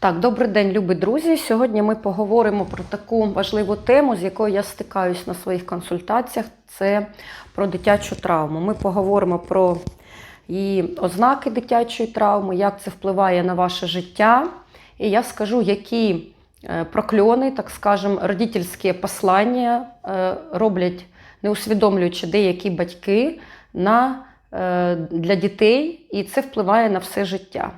Так, добрий день, любі друзі. Сьогодні ми поговоримо про таку важливу тему, з якою я стикаюсь на своїх консультаціях. Це про дитячу травму. Ми поговоримо про її ознаки дитячої травми, як це впливає на ваше життя. І я скажу, які е, прокльони, так скажемо, родительські послання е, роблять, не усвідомлюючи деякі батьки на, е, для дітей, і це впливає на все життя.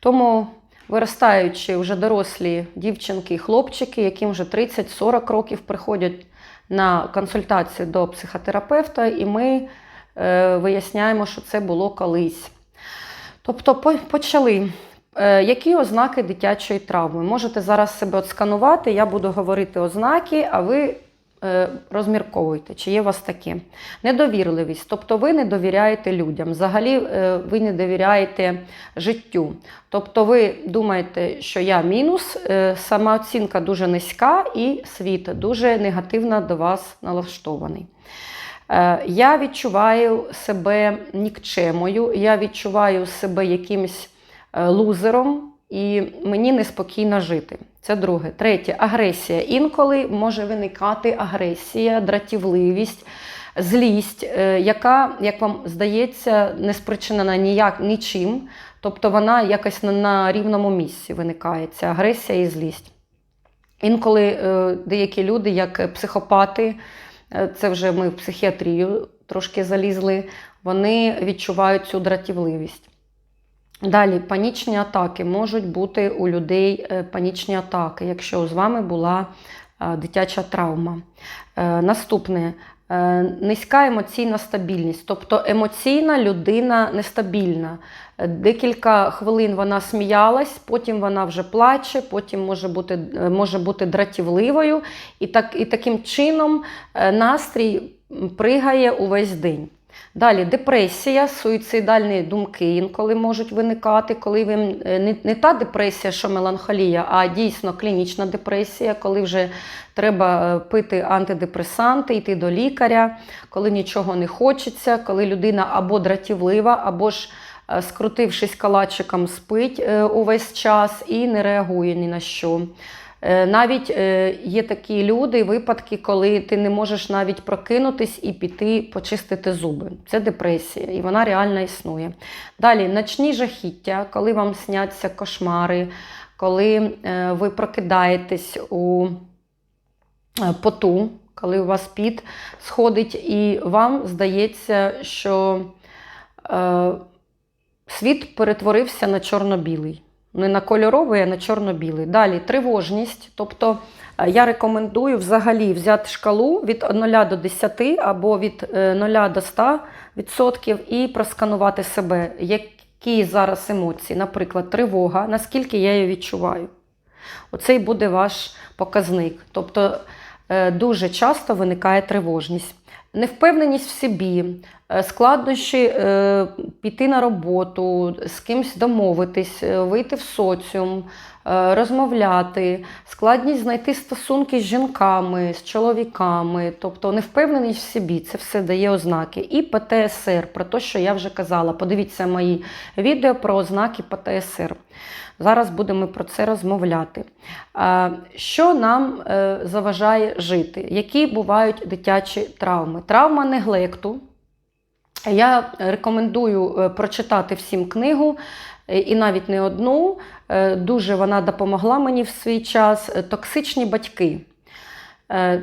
Тому виростаючи вже дорослі дівчинки і хлопчики, яким вже 30-40 років приходять на консультацію до психотерапевта, і ми е, виясняємо, що це було колись. Тобто по- почали. Е, Які ознаки дитячої травми? Можете зараз себе отсканувати, я буду говорити ознаки, а ви розмірковуйте, чи є у вас таке. Недовірливість, тобто ви не довіряєте людям, взагалі е, ви не довіряєте життю. Тобто ви думаєте, що я мінус, е, самооцінка дуже низька і світ дуже негативно до вас налаштований. Е, Я відчуваю себе нікчемою, я відчуваю себе якимсь е, лузером, і мені неспокійно жити. Це друге. Третє агресія. Інколи може виникати агресія, дратівливість, злість, е, яка, як вам здається, не спричинена ніяк нічим. Тобто вона якось на, рівному місці виникає, ця агресія і злість. Інколи е, деякі люди, як психопати, е, це вже ми в психіатрію трошки залізли, вони відчувають цю дратівливість. Далі панічні атаки можуть бути у людей е, панічні атаки, якщо з вами була е, дитяча травма. Е, Наступне низька емоційна стабільність, тобто емоційна людина нестабільна. Декілька хвилин вона сміялась, потім вона вже плаче, потім може бути, може бути дратівливою, і, так, і таким чином настрій пригає увесь день. Далі депресія, суїцидальні думки інколи можуть виникати, коли ви е, не, не та депресія, що меланхолія, а дійсно клінічна депресія, коли вже треба е, пити антидепресанти, йти до лікаря, коли нічого не хочеться, коли людина або дратівлива, або ж е, скрутившись калачиком, спить увесь час і не реагує ні на що. Е, Навіть е, є такі люди, випадки, коли ти не можеш навіть прокинутись і піти почистити зуби. Це депресія, і вона реально існує. Далі ночні жахіття, коли вам сняться кошмари, коли е, ви прокидаєтесь у поту, коли у вас піт сходить, і вам здається, що світ перетворився на чорно-білий. Не на кольоровий, а на чорно-білий. Далі тривожність. Тобто е, я рекомендую взагалі взяти шкалу від 0 до 10 або від е, 0 до 100 відсотків і просканувати себе, які зараз емоції, наприклад, тривога, наскільки я її відчуваю. Оцей буде ваш показник. Тобто е, дуже часто виникає тривожність. Невпевненість в собі, е, складнощі е, піти на роботу, з кимось домовитись, е, вийти в соціум, е, розмовляти, складність знайти стосунки з жінками, з чоловіками, тобто невпевненість в собі, це все дає ознаки. І ПТСР, про те, що я вже казала. Подивіться мої відео про ознаки ПТСР. Зараз будемо про це розмовляти. Що нам е, заважає жити? Які бувають дитячі травми? Травма неглекту. Я рекомендую е, прочитати всім книгу, е, і навіть не одну. Дуже вона допомогла мені в свій час. Токсичні батьки.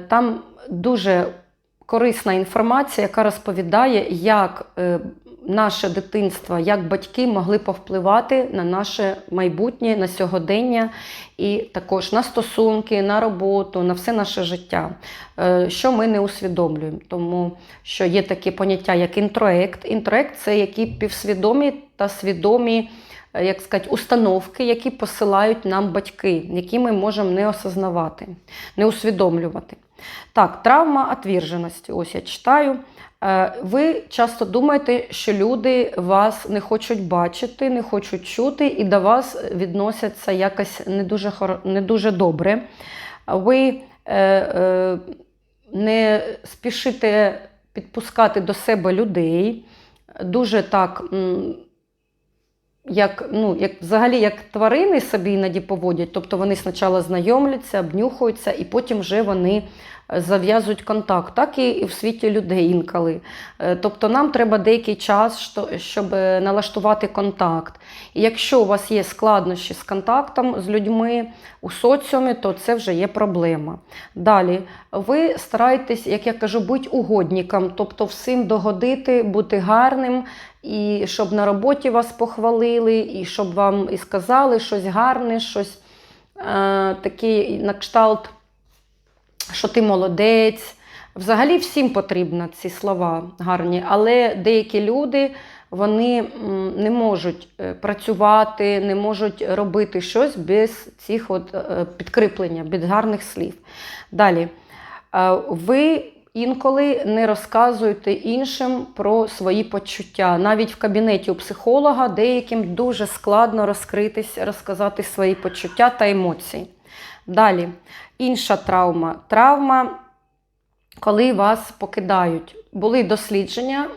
Там дуже корисна інформація, яка розповідає, як наше дитинство, як батьки могли повпливати на наше майбутнє, на сьогодення і також на стосунки, на роботу, на все наше життя, Е, що ми не усвідомлюємо. Тому що є таке поняття, як інтроект. Інтроект це які півсвідомі та свідомі. е, Як сказати, установки, які посилають нам батьки, які ми можемо не осознавати, не усвідомлювати. Так, травма отверженості. Ось я читаю. Е, Ви часто думаєте, що люди вас не хочуть бачити, не хочуть чути і до вас відносяться якось не дуже, не дуже добре. Ви е, е, не спішите підпускати до себе людей, дуже так як, ну, як, взагалі як тварини собі іноді поводять, тобто вони спочатку знайомляться, обнюхуються, і потім вже вони е, зав'язують контакт, так і в світі людей інколи. Е, Тобто нам треба деякий час, щоб е, налаштувати контакт. І якщо у вас є складнощі з контактом з людьми у соціумі, то це вже є проблема. Далі, ви стараєтесь, як я кажу, бути угодником, тобто всім догодити, бути гарним, і щоб на роботі вас похвалили, і щоб вам і сказали щось гарне, щось е, таке на кшталт, що ти молодець. Взагалі всім потрібні ці слова гарні, але деякі люди вони не можуть е, працювати, не можуть робити щось без цих от е, підкріплення, без гарних слів. Далі, Е, ви інколи не розказуєте іншим про свої почуття. Навіть в кабінеті у психолога деяким дуже складно розкритись, розказати свої почуття та емоції. Далі, інша травма. Травма, коли вас покидають. Були дослідження,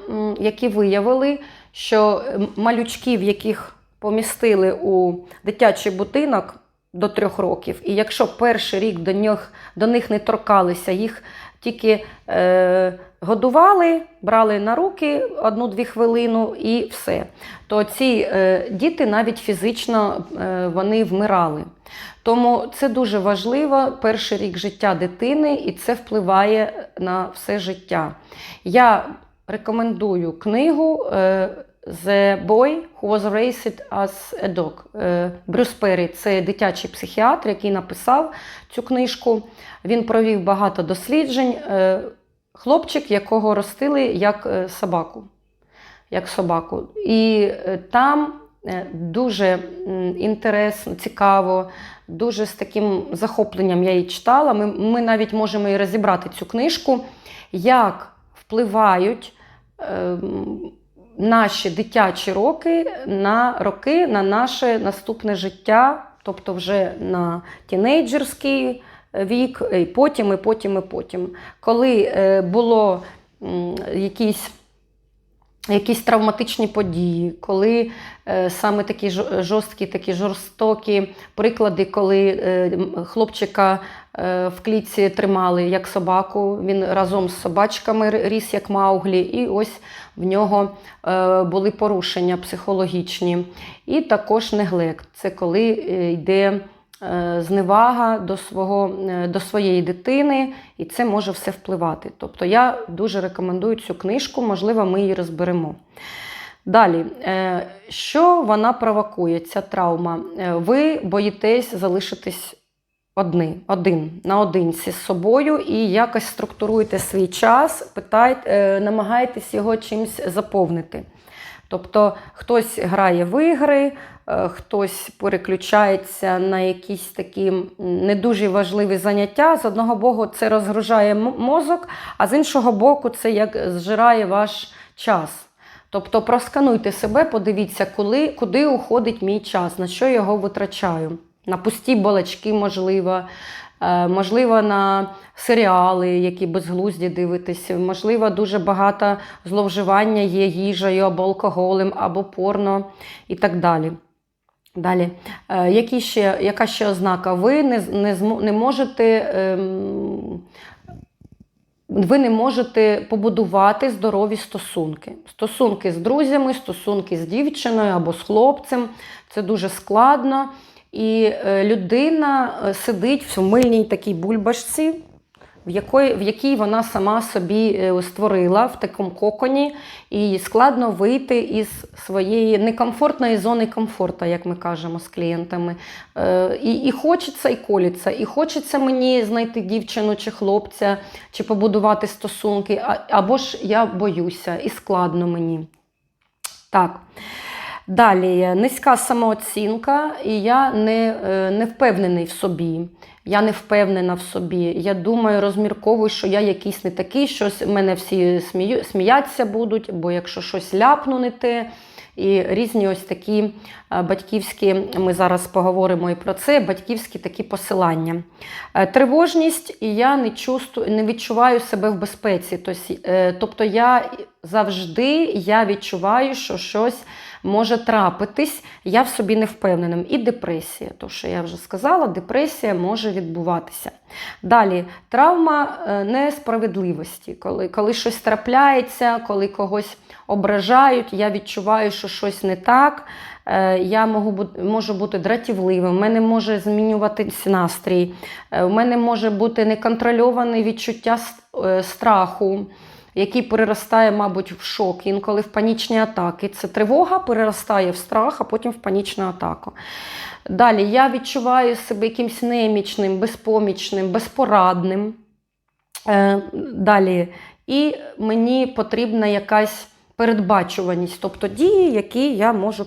які виявили, що малючків, яких помістили у дитячий будинок до трьох років, і якщо перший рік до них, до них не торкалися, їх тільки е, годували, брали на руки одну-дві хвилину і все. То ці е, діти навіть фізично е, вони вмирали. Тому це дуже важливо перший рік життя дитини, і це впливає на все життя. Я рекомендую книгу е, The Boy Who Was Raised as a Dog. Е, Брюс Перрі – це дитячий психіатр, який написав цю книжку. Він провів багато досліджень. Е, Хлопчик, якого ростили як е, собаку. Як собаку. І там дуже інтересно, цікаво, дуже з таким захопленням я її читала. Ми, ми навіть можемо і розібрати цю книжку, як впливають ем, наші дитячі роки на роки на наше наступне життя, тобто вже на тінейджерський вік, і потім, і потім, і потім. Коли е, було якісь якісь травматичні події, коли е, саме такі жо- жорсткі, такі жорстокі приклади, коли е, хлопчика е, в клітці тримали як собаку, він разом з собачками ріс як Мауглі, і ось в нього були порушення психологічні. І також неглект. Це коли йде зневага до, свого, е, до своєї дитини, і це може все впливати. Тобто я дуже рекомендую цю книжку, можливо, ми її розберемо. Далі, е, що вона провокує, ця травма? Е, Ви боїтесь залишитись одни, один, наодинці з собою і якось структуруєте свій час, питайте, е, намагаєтесь його чимось заповнити. Тобто хтось грає в ігри, е, хтось переключається на якісь такі не дуже важливі заняття. З одного боку, це розгружає мозок, а з іншого боку, це як зжирає ваш час. Тобто проскануйте себе, подивіться, коли, куди уходить мій час, на що я його витрачаю. На пусті балачки, можливо, можливо, на серіали, які безглузді дивитесь, можливо, дуже багато зловживання є їжею або алкоголем, або порно і так далі. Далі, Е, які ще, яка ще ознака? Ви не, не, не можете. Ем, ви не можете побудувати здорові стосунки. Стосунки з друзями, стосунки з дівчиною або з хлопцем це дуже складно. І е, людина е, сидить в мильній такій бульбашці, в якої, в якій вона сама собі е, створила в такому коконі, і складно вийти із своєї некомфортної зони комфорту, як ми кажемо з клієнтами. І, і хочеться, і коліться. І хочеться мені знайти дівчину чи хлопця, чи побудувати стосунки, або ж я боюся, і складно мені. Так. Далі низька самооцінка, і я не, е, не впевнений в собі. Я не впевнена в собі. Я думаю, розмірковую, що я якийсь не такий, щось мене всі смію, сміяться будуть, бо якщо щось ляпну не те, і різні ось такі е, батьківські, ми зараз поговоримо і про це, батьківські такі посилання. Е, Тривожність, і я не чувствую, не відчуваю себе в безпеці. Е, Тобто я завжди я відчуваю, що щось може трапитись, я в собі не впевненим. І депресія, то що я вже сказала, депресія може відбуватися. Далі травма е, несправедливості, коли, коли щось трапляється, коли когось ображають, я відчуваю, що щось не так. Е, Я можу можу бути дратівливим, в мене може змінюватись настрій, е, в мене може бути неконтрольоване відчуття е, страху, який переростає, мабуть, в шок, інколи в панічні атаки. Це тривога переростає в страх, а потім в панічну атаку. Далі я відчуваю себе якимось немічним, безпомічним, безпорадним. Далі, і мені потрібна якась передбачуваність, тобто дії, які я можу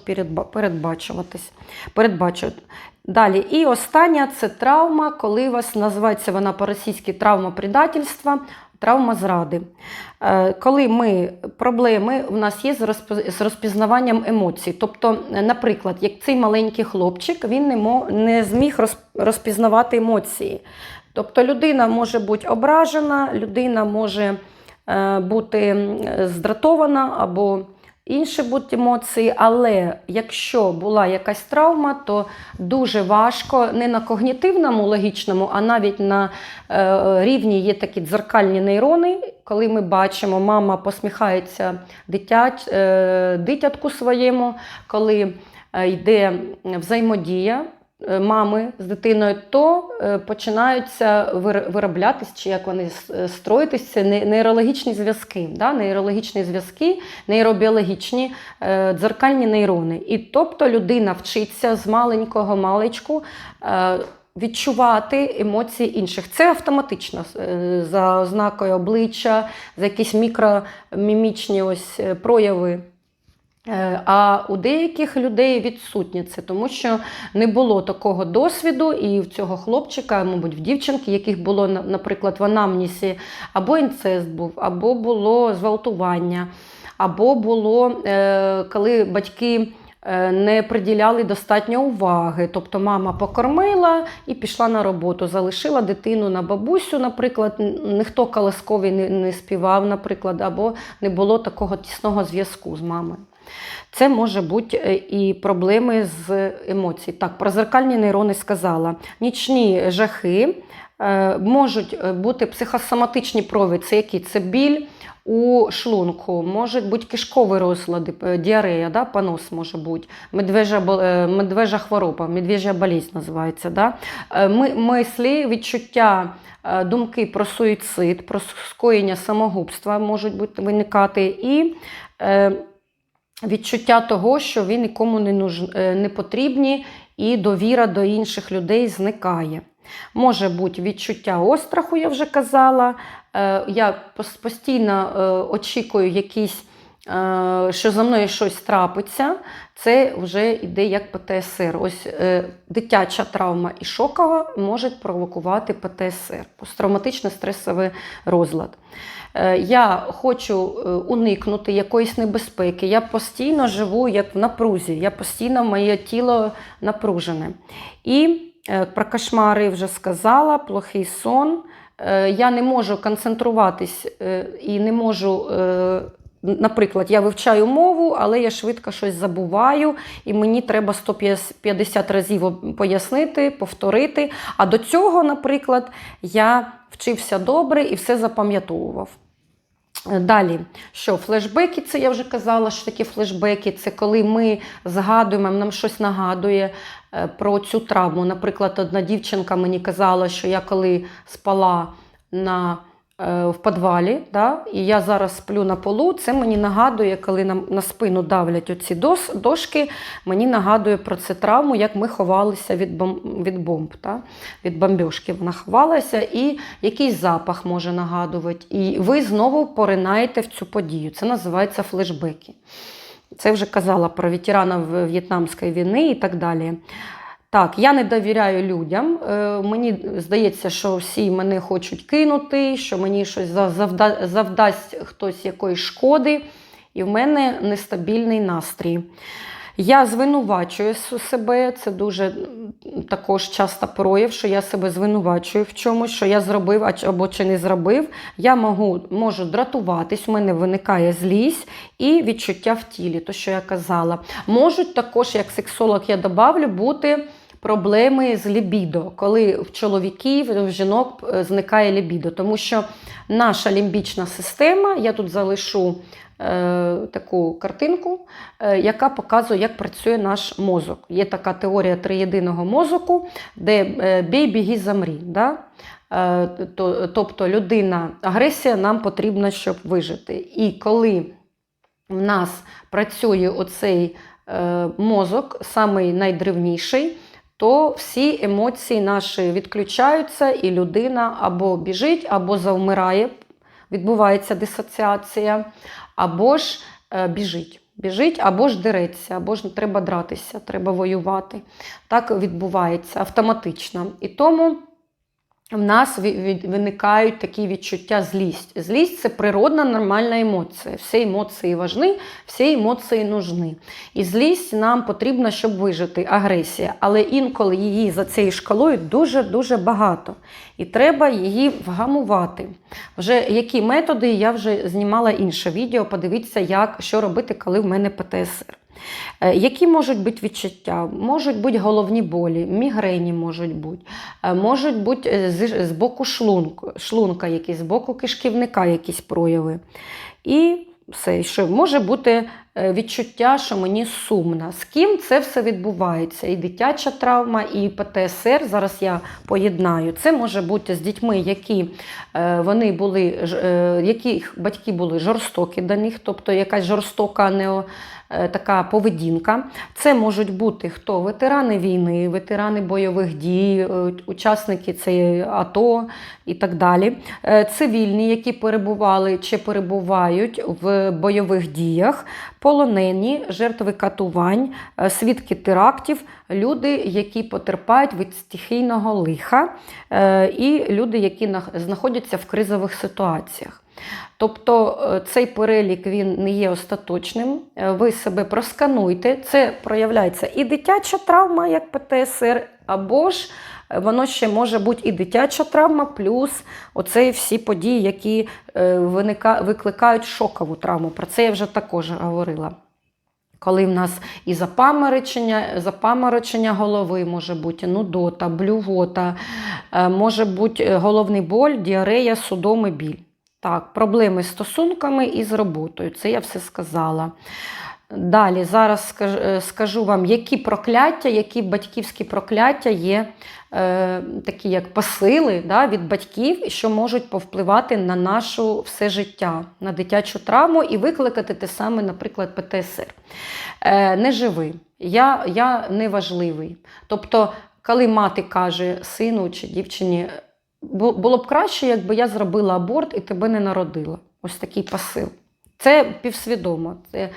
передбачуватись. передбачувати. Далі, і остання це травма, коли вас називається вона по-російськи травма предательства, травма зради. Е, Коли ми проблеми в нас є з розпізнаванням емоцій. Тобто, е, наприклад, як цей маленький хлопчик, він не, мо- не зміг розпізнавати емоції. Тобто людина може бути ображена, людина може бути здратована або інші будуть емоції, але якщо була якась травма, то дуже важко не на когнітивному логічному, а навіть на е, рівні є такі дзеркальні нейрони, коли ми бачимо, мама посміхається дитять, е, дитятку своєму, коли е, йде взаємодія е, мами з дитиною, то е, починаються вир- вироблятись, чи як вони е, не- нейрологічні зв'язки, да? нейрологічні зв'язки, нейробіологічні е, дзеркальні нейрони. І тобто людина вчиться з маленького маличку. е, Відчувати емоції інших. Це автоматично е, за ознакою обличчя, за якісь мікромімічні ось е, прояви Е, А у деяких людей відсутнє це, тому що не було такого досвіду, і в цього хлопчика, мабуть, в дівчинки, яких було, наприклад, в анамнісі, або інцест був, або було зґвалтування, або було, е, коли батьки. Е, Не приділяли достатньо уваги. Тобто мама покормила і пішла на роботу, залишила дитину на бабусю, наприклад, ніхто колисковий не, співав, наприклад, або не було такого тісного зв'язку з мамою. Це може бути е, і проблеми з емоцій. Так, про зеркальні нейрони сказала. Нічні жахи можуть е, бути психосоматичні прояви. Це які? Це біль у шлунку, можуть бути кишкові розлади, е, діарея, да? понос може бути, медвежа, е, медвежа хвороба, медвежа болізнь називається. Да? Е, Ми, мислі, відчуття, е, думки про суїцид, про скоєння самогубства можуть бути виникати. І е, відчуття того, що ви нікому не, нуж... е, не потрібні, і довіра до інших людей зникає. Може бути відчуття остраху, я вже казала. Е, Я постійно е, очікую якісь, е, що за мною щось трапиться. Це вже йде як ПТСР. Ось дитяча травма і шокова можуть провокувати ПТСР, посттравматичний стресовий розлад. Я хочу уникнути якоїсь небезпеки. Я постійно живу як в напрузі, я постійно моє тіло напружене. І про кошмари вже сказала, плохий сон. Е, Я не можу концентруватись е, і не можу. е, Наприклад, я вивчаю мову, але я швидко щось забуваю, і мені треба 150 разів пояснити, повторити. А до цього, наприклад, я вчився добре і все запам'ятовував. Е, Далі, що флешбеки, це я вже казала, що такі флешбеки. Це коли ми згадуємо, нам щось нагадує е, про цю травму. Наприклад, одна дівчинка мені казала, що я коли спала на, в підвалі, да, і я зараз сплю на полу, це мені нагадує, коли нам на спину давлять оці дос, дошки, мені нагадує про цю травму, як ми ховалися від бомб, від бомб да, від бомбьошки. Вона ховалася, і якийсь запах може нагадувати. І ви знову поринаєте в цю подію. Це називається флешбеки. Це вже казала про ветеранів В'єтнамської війни і так далі. Так, я не довіряю людям. Е, Мені здається, що всі мене хочуть кинути, що мені щось завда- завдасть хтось якоїсь шкоди, і в мене нестабільний настрій. Я звинувачую себе, це дуже також часто прояв, що я себе звинувачую в чомусь, що я зробив або чи не зробив. Я можу, можу дратуватись, у мене виникає злість і відчуття в тілі, то що я казала. Можуть також, як сексолог, я добавлю, бути. Проблеми з лібідо, коли в чоловіків, в жінок е, зникає лібідо, тому що наша лімбічна система, я тут залишу е, таку картинку, е, яка показує, як працює наш мозок. Є така теорія триєдиного мозоку, де е, бій, біги, замрі. Да? Е, то, тобто людина, агресія нам потрібна, щоб вижити. І коли в нас працює оцей е, мозок, самий найдревніший, то всі емоції наші відключаються, і людина або біжить, або завмирає, відбувається дисоціація, або ж е, біжить. Біжить або ж дереться, або ж треба дратися, треба воювати. Так відбувається автоматично. І тому в нас виникають такі відчуття злість. Злість це природна нормальна емоція. Всі емоції важні, всі емоції нужні. І злість нам потрібна, щоб вижити, агресія. Але інколи її за цією шкалою дуже-дуже багато. І треба її вгамувати. Вже які методи, я вже знімала інше відео. Подивіться, як, що робити, коли в мене ПТСР. Е, Які можуть бути відчуття? Можуть бути головні болі, мігрені можуть бути, е, можуть бути е, з, боку шлунку, шлунка якісь, з боку кишківника якісь прояви. І все, що може бути відчуття, що мені сумно. З ким це все відбувається? І дитяча травма, і ПТСР. Зараз я поєднаю. Це може бути з дітьми, які е, вони були, е, яких батьки були жорстокі до них, тобто якась жорстока нео, е, така поведінка. Це можуть бути хто? Ветерани війни, ветерани бойових дій, е, учасники цієї АТО і так далі. Е, Цивільні, які перебували чи перебувають в бойових діях, полонені, жертви катувань, е, свідки терактів, люди, які потерпають від стихійного лиха, е, і люди, які знаходяться в кризових ситуаціях. Тобто е, цей перелік він не є остаточним. Ви себе проскануйте. Це проявляється і дитяча травма, як ПТСР, або ж воно ще може бути і дитяча травма, плюс оце всі події, які е, викликають шокову травму. Про це я вже також говорила. Коли в нас і запаморочення, запаморочення голови може бути, нудота, блювота, е, може бути е, головний боль, діарея, судоми, біль. Так, проблеми з стосунками і з роботою. Це я все сказала. Далі, зараз е, скажу вам, які прокляття, які батьківські прокляття є е, такі як посили да, від батьків, що можуть повпливати на нашу все життя, на дитячу травму і викликати те саме, наприклад, ПТСР. Е, не живи, я, я не важливий. Тобто, коли мати каже сину чи дівчині, було б краще, якби я зробила аборт і тебе не народила. Ось такий посил. Це півсвідомо. Це,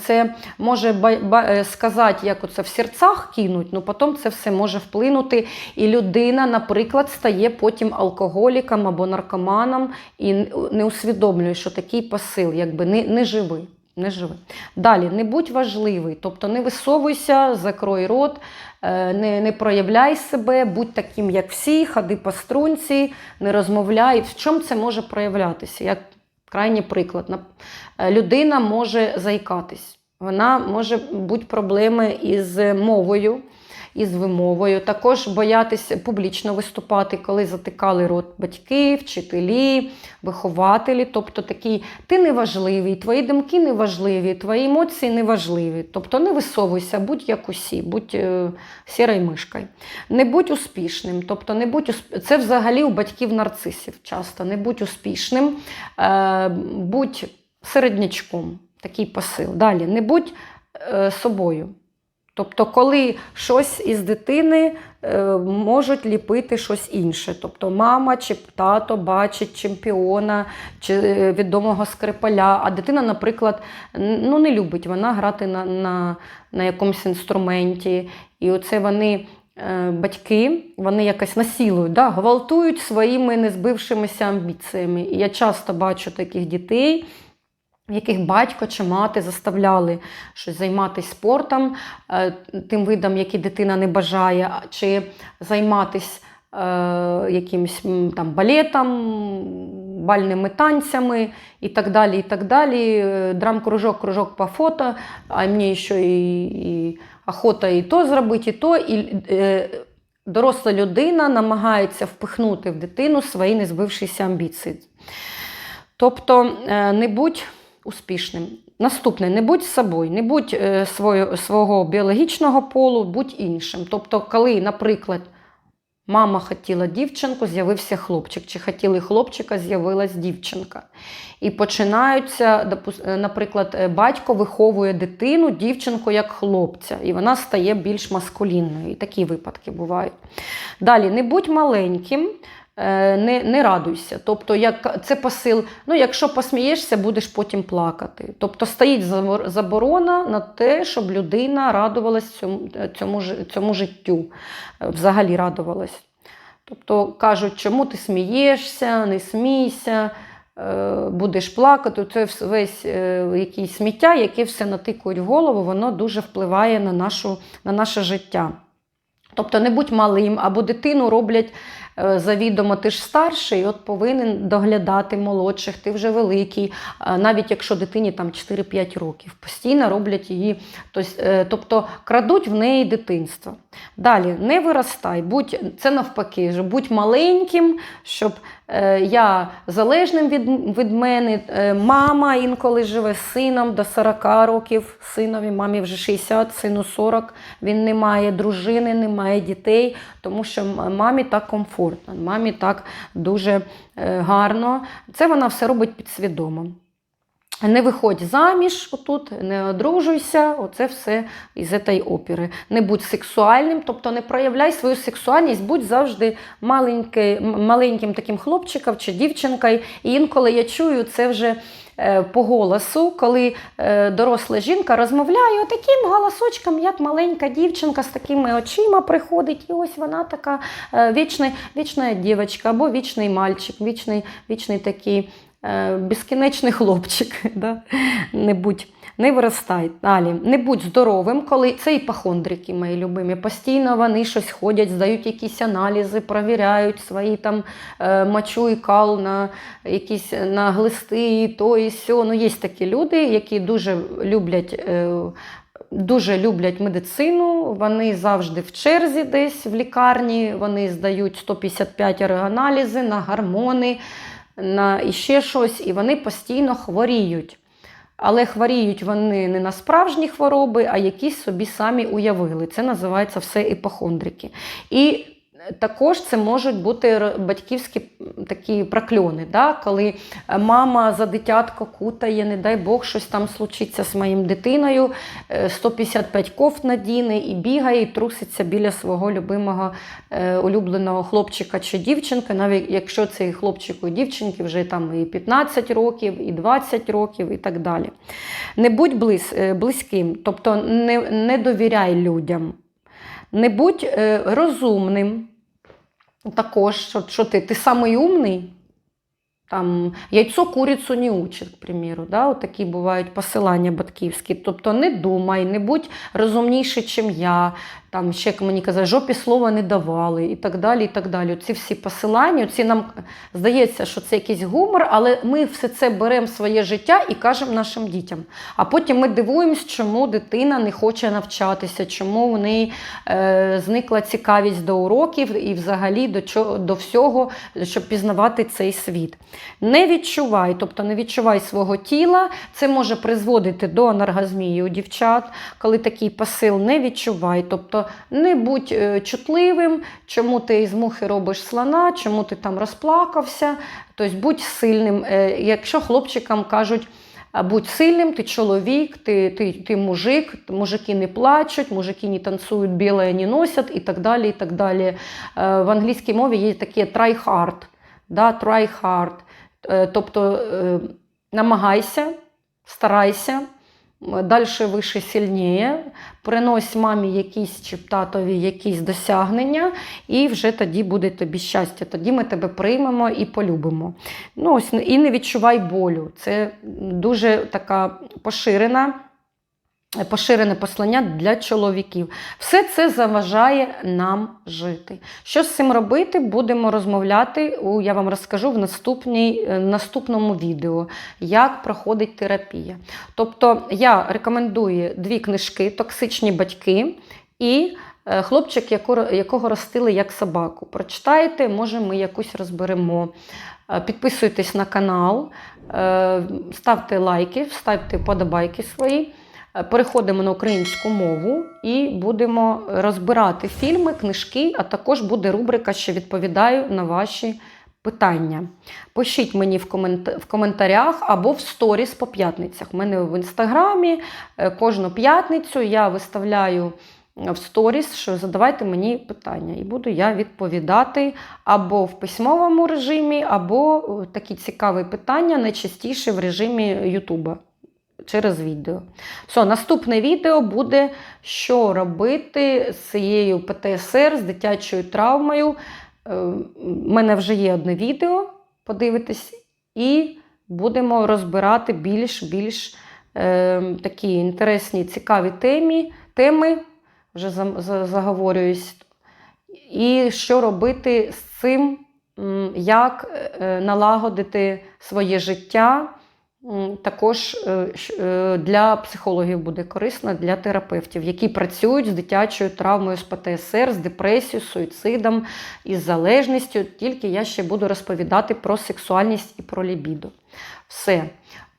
це може е, сказати, як оце в серцях кинуть, але потім це все може вплинути. І людина, наприклад, стає потім алкоголіком або наркоманом і не усвідомлює, що такий посил, якби не, не живи. Не живи. Далі, не будь важливий, тобто не висовуйся, закрой рот, е, не, не проявляй себе, будь таким, як всі, ходи по струнці, не розмовляй. В чому це може проявлятися? Як крайній приклад, е, людина може заїкатись, вона може бути проблеми із мовою. Із вимовою, також боятися публічно виступати, коли затикали рот батьки, вчителі, вихователі. Тобто такий ти неважливий, твої думки неважливі, твої емоції неважливі. Тобто не висовуйся, будь як усі, будь е, сірою мишкою. Не будь успішним. Тобто не будь усп... Це взагалі у батьків нарцисів часто. Не будь успішним, е, будь середнячком. Такий посил. Далі, не будь е, собою. Тобто, коли щось із дитини е, можуть ліпити щось інше. Тобто мама чи тато бачить чемпіона чи е, відомого скрипаля, а дитина, наприклад, ну, не любить вона грати на, на, на якомусь інструменті. І оце вони. е, Батьки вони якось насілують, да, гвалтують своїми незбившимися амбіціями. І я часто бачу таких дітей, яких батько чи мати заставляли щось займатися спортом, е, тим видом, який дитина не бажає, чи займатися е, якимось там балетом, бальними танцями і так далі. і так далі. Е, Драм-кружок, кружок по фото, а мені ще і, і охота і то зробити, і то. І, е, доросла людина намагається впихнути в дитину свої незбившіся амбіції. Тобто не будь успішним. Наступне, не будь собою, не будь е, свого, свого біологічного полу, будь іншим. Тобто, коли, наприклад, мама хотіла дівчинку, з'явився хлопчик, чи хотіли хлопчика, з'явилась дівчинка. І починаються, е, наприклад, е, батько виховує дитину, дівчинку як хлопця, і вона стає більш маскулінною. І такі випадки бувають. Далі, не будь маленьким. Е, Не, не радуйся. Тобто, як це посил, ну якщо посмієшся, будеш потім плакати. Тобто стоїть заборона на те, щоб людина радувалась цьому, цьому, цьому життю, е, взагалі радувалась. Тобто кажуть, чому ти смієшся, не смійся, е, будеш плакати. Це весь е, якийсь сміття, яке все натикують в голову, воно дуже впливає на, нашу, на наше життя. Тобто не будь малим, або дитину роблять е, завідомо, ти ж старший, от повинен доглядати молодших, ти вже великий, навіть якщо дитині там 4-5 років, постійно роблять її, е, тобто крадуть в неї дитинство. Далі не виростай, будь це навпаки, будь маленьким, щоб е, я залежним від, від мене. Е, мама інколи живе з сином до 40 років, синові, мамі вже 60, сину 40. Він не має дружини, не має дітей, тому що мамі так комфортно, мамі так дуже е, гарно. Це вона все робить підсвідомо. Не виходь заміж отут, не одружуйся, оце все із цієї опери. Не будь сексуальним, тобто не проявляй свою сексуальність, будь завжди маленьким таким хлопчиком чи дівчинкою. І інколи я чую це вже е, по голосу, коли е, доросла жінка розмовляє таким голосочком, як маленька дівчинка з такими очима приходить, і ось вона така е, вічна, вічна дівчинка або вічний мальчик, вічний, вічний такий безкінечний хлопчик. Да? Не будь. Не виростай. Далі. Не будь здоровим, коли це іпохондрики, мої любимі. Постійно вони щось ходять, здають якісь аналізи, провіряють свої там е, мочу і кал на якісь на глисти, то і сьо. Ну, є такі люди, які дуже люблять. Е, Дуже люблять медицину, вони завжди в черзі десь в лікарні, вони здають 155 аналізи на гормони, на іще щось, і вони постійно хворіють. Але хворіють вони не на справжні хвороби, а якісь собі самі уявили. Це називається все іпохондрики. І також це можуть бути батьківські такі прокльони, да? коли е, мама за дитятко кутає, не дай Бог, щось там случиться з моїм дитиною, е, 155 кофт надіне і бігає, і труситься біля свого любимого е, улюбленого хлопчика чи дівчинки, навіть якщо цей хлопчик і дівчинки вже там і 15 років, і 20 років, і так далі. Не будь е, близьким, тобто не, не довіряй людям. Не будь е, розумним. Також, що, що ти, ти самий умний. Там, яйцо курицю не учить, к примеру. Да? Такі бувають посилання батьківські. Тобто не думай, не будь розумніший, чим я. Там ще, мені казали, жопі слова не давали і так далі. і так далі. Ці всі посилання, ці нам здається, що це якийсь гумор, але ми все це беремо своє життя і кажемо нашим дітям. А потім ми дивуємось, чому дитина не хоче навчатися, чому в неї е, зникла цікавість до уроків і взагалі до, чого, до всього, щоб пізнавати цей світ. Не відчувай, тобто не відчувай свого тіла. Це може призводити до анаргазмії у дівчат, коли такий посил не відчувай. Тобто не будь е, чутливим, чому ти із мухи робиш слона, чому ти там розплакався. Тобто будь сильним. Е, Якщо хлопчикам кажуть, Будь сильним, ти чоловік, ти, ти, ти мужик, мужики не плачуть, мужики не танцюють, біле не носять і так далі. і так далі. Е, В англійській мові є таке try hard. Да, try hard. Тобто намагайся, старайся, далі, вище, сильніше, принось мамі якісь чи татові якісь досягнення, і вже тоді буде тобі щастя. Тоді ми тебе приймемо і полюбимо. Ну, ось, і не відчувай болю. Це дуже така поширена. Поширене послання для чоловіків. Все це заважає нам жити. Що з цим робити, будемо розмовляти. Я вам розкажу в наступній, е, наступному відео, як проходить терапія. Тобто я рекомендую дві книжки Токсичні батьки і е, хлопчик, якого ростили як собаку. Прочитаєте, може, ми якусь розберемо. Е, Підписуйтесь на канал, ставте лайки, ставте подобайки свої. Е, Переходимо на українську мову і будемо розбирати фільми, книжки, а також буде рубрика, що відповідаю на ваші питання. Пишіть мені в, комент... в коментарях або в сторіс по п'ятницях. У мене в інстаграмі е, кожну п'ятницю я виставляю в сторіс, що задавайте мені питання, і буду я відповідати або в письмовому режимі, або е, такі цікаві питання найчастіше в режимі Ютуба через відео. Все, наступне відео буде, що робити з цією ПТСР, з дитячою травмою. У мене вже є одне відео, подивитись, і будемо розбирати більш-більш е, такі інтересні, цікаві темі, теми, вже за- за- заговорююсь. І що робити з цим, як е, налагодити своє життя. Також е, е, для психологів буде корисно, для терапевтів, які працюють з дитячою травмою, з ПТСР, з депресією, суїцидом, із залежністю. Тільки я ще буду розповідати про сексуальність і про лібідо. Все.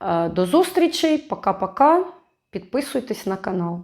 Е, До зустрічі, пока-пока. Підписуйтесь на канал.